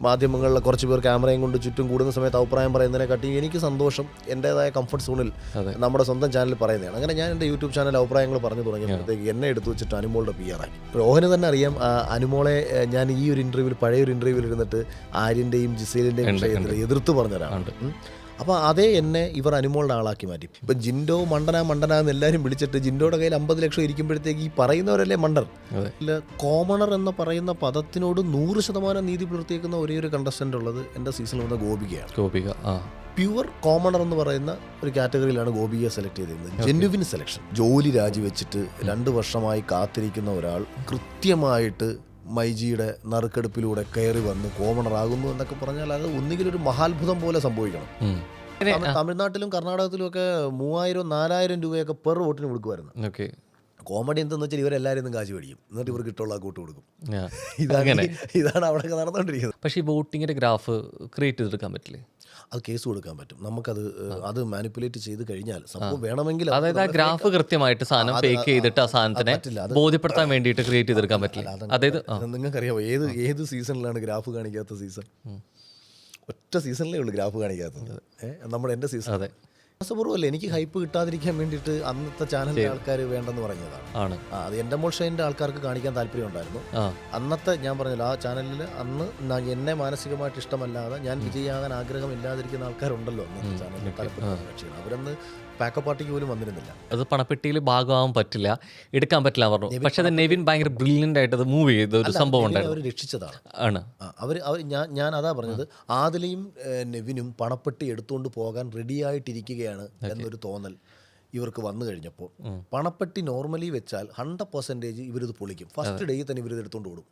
മാധ്യമങ്ങളിലെ കുറച്ച് പേർ ക്യാമറയും കൊണ്ട് ചുറ്റും കൂടുന്ന സമയത്ത് അഭിപ്രായം പറയുന്നതിനെക്കാട്ടി എനിക്ക് സന്തോഷം എന്റെതായ കംഫർട്ട് സോണിൽ നമ്മുടെ സ്വന്തം ചാനലിൽ പറയുന്നതാണ്. അങ്ങനെ ഞാൻ എന്റെ യൂട്യൂബ് ചാനൽ അഭിപ്രായങ്ങൾ പറഞ്ഞു തുടങ്ങിയപ്പോഴത്തേക്ക് എന്നെ എടുത്തു വെച്ചിട്ട് അനുമോളുടെ പി ആറായി രോഹന് തന്നെ അറിയാം അനുമോളെ ഞാൻ ഈ ഒരു ഇന്റർവ്യൂവിൽ പഴയ ഒരു ഇന്റർവ്യൂവിൽ ഇരുന്നിട്ട് ആര്യന്റെയും ജിസേലിന്റെയും വിഷയത്തിൽ എതിർത്ത് പറഞ്ഞൊരാളുണ്ട് അപ്പോൾ അതേ എന്നെ ഇവർ അനുമോളുടെ ആളാക്കി മാറ്റി. ഇപ്പം ജിൻഡോ മണ്ടന മണ്ടന എന്ന് എല്ലാവരും വിളിച്ചിട്ട് ജിൻഡോയുടെ കയ്യിൽ അമ്പത് ലക്ഷം ഇരിക്കുമ്പോഴത്തേക്ക് ഈ പറയുന്നവരല്ലേ മണ്ടർ. ഇല്ല കോമണർ എന്ന് പറയുന്ന പദത്തിനോട് നൂറ് ശതമാനം നീതി പുലർത്തിയേക്കുന്ന ഒരേ ഒരു കണ്ടസ്റ്റന്റ് ഉള്ളത് എന്റെ സീസണിൽ വന്ന ഗോപികയാണ്. ഗോപിക ആ. പ്യുവർ കോമണർ എന്ന് പറയുന്ന ഒരു കാറ്റഗറിയിലാണ് ഗോപിയെ സെലക്ട് ചെയ്തിരുന്നത്. ജെന്യുവിൻ സെലക്ഷൻ ജോലി രാജിവെച്ചിട്ട് രണ്ട് വർഷമായി കാത്തിരിക്കുന്ന ഒരാൾ കൃത്യമായിട്ട് മൈജിയുടെ നറുക്കെടുപ്പിലൂടെ കയറി വന്ന് കോമണറാകുന്നു എന്നൊക്കെ പറഞ്ഞാൽ അത് ഒന്നുകിൽ ഒരു മഹാത്ഭുതം പോലെ സംഭവിക്കണം. തമിഴ്നാട്ടിലും കർണാടകത്തിലും ഒക്കെ മൂവായിരം നാലായിരം രൂപയൊക്കെ പെർ വോട്ടിന് കൊടുക്കുമായിരുന്നു കോമഡി എന്തെന്ന് വെച്ചാൽ ഇവരെല്ലാവരും ഇന്നും കാശ് മേടിക്കും. എന്നിട്ട് ഇവർക്ക് ഇട്ടുള്ള കൂട്ട് കൊടുക്കും. ഇതങ്ങനെ ഇതാണ് ഇതാണ് അവിടെ നടന്നുകൊണ്ടിരിക്കുന്നത്. പക്ഷേ ഈ വോട്ടിങ്ങിന്റെ ഗ്രാഫ് ക്രിയേറ്റ് ചെയ്തെടുക്കാൻ പറ്റില്ലേ? അത് കേസ് കൊടുക്കാൻ പറ്റും. നമുക്കത് അത് മാനിപ്പുലേറ്റ് ചെയ്ത് കഴിഞ്ഞാൽ സംഭവം വേണമെങ്കിൽ അതായത് ആ ഗ്രാഫ് കൃത്യമായിട്ട് സാധനം ഫേക്ക് ചെയ്തിട്ട് ആ സാധനത്തിനെ. ബോധ്യപ്പെടുത്താൻ വേണ്ടിയിട്ട് ക്രിയേറ്റ് ചെയ്തെടുക്കാൻ പറ്റില്ല? അതായത് നിങ്ങൾക്കറിയാമോ ഏത് ഏത് സീസണിലാണ് ഗ്രാഫ് കാണിക്കാത്ത സീസൺ? ഒറ്റ സീസണിലേ ഉള്ളൂ ഗ്രാഫ് കാണിക്കാത്തത്. നമ്മുടെ എന്റെ സീസൺ. അതെ. അല്ലേ എനിക്ക് ഹൈപ്പ് കിട്ടാതിരിക്കാൻ വേണ്ടിയിട്ട് അന്നത്തെ ചാനലിലെ ആൾക്കാർ വേണ്ടെന്ന് പറഞ്ഞതാണ്. ആണ്. അത് എന്റെ മോൾഷേന്റെ ആൾക്കാർക്ക് കാണിക്കാൻ താല്പര്യം ഉണ്ടായിരുന്നു അന്നത്തെ ഞാൻ പറഞ്ഞല്ലോ ആ ചാനലിൽ അന്ന് എന്നെ മാനസികമായിട്ട് ഇഷ്ടമല്ലാതെ ഞാൻ വിജയിയാകാൻ ആഗ്രഹമില്ലാതിരിക്കുന്ന ആൾക്കാരുണ്ടല്ലോ അന്നത്തെ ചാനലിൽ പലപ്പോഴും കക്ഷികൾ അവരന്ന് പാക്കപ്പ് പാർട്ടിക്ക് പോലും വന്നിരുന്നില്ല. അത് പണപ്പെട്ടിയിൽ ഭാഗമാവാൻ പറ്റില്ല. എടുക്കാൻ പറ്റില്ല പറഞ്ഞു. പക്ഷെ അത് നെവിൻ ഭയങ്കര ബ്രില്യന്റ് ആയിട്ട് അത് മൂവ് ചെയ്ത. ഒരു സംഭവം ഉണ്ടായിരുന്നു. അവർ രക്ഷിച്ചതാണ്. ആണ്. അവർ അവർ ഞാൻ ഞാൻ അതാ പറഞ്ഞത് ആദിലയും നെവിനും പണപ്പെട്ടി എടുത്തുകൊണ്ട് പോകാൻ റെഡിയായിട്ടിരിക്കുകയാണ് എന്നൊരു തോന്നൽ ഇവർക്ക് വന്നു കഴിഞ്ഞപ്പോൾ. പണപ്പെട്ടി നോർമലി വെച്ചാൽ ഹൺഡ്രഡ് പെർസെന്റേജ് ഇവരിത് പൊളിക്കും. ഫസ്റ്റ് ഡേ തന്നെ ഇവരിത് എടുത്തുകൊണ്ട് ഓടും.